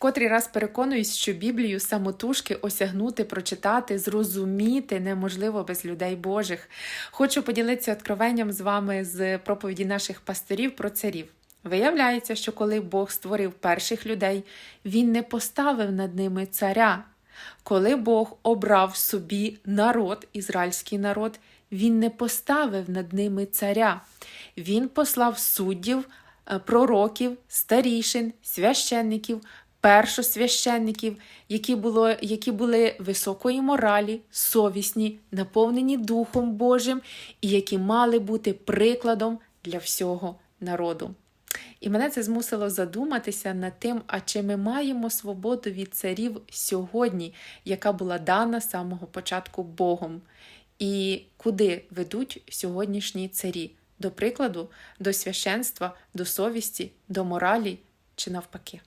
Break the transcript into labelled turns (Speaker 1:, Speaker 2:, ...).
Speaker 1: котрий раз переконуюсь, що Біблію самотужки осягнути, прочитати, зрозуміти неможливо без людей Божих. Хочу поділитися откровенням з вами з проповіді наших пасторів про царів. Виявляється, що коли Бог створив перших людей, Він не поставив над ними царя. Коли Бог обрав собі народ, ізраїльський народ, Він не поставив над ними царя. Він послав суддів, е, пророків, старішин, священників, першосвященників, які, було, які були високої моралі, совісні, наповнені Духом Божим і які мали бути прикладом для всього народу. І мене це змусило задуматися над тим, а чи ми маємо свободу від царів сьогодні, яка була дана з самого початку Богом, і куди ведуть сьогоднішні царі? До прикладу, до священства, до совісті, до моралі чи навпаки.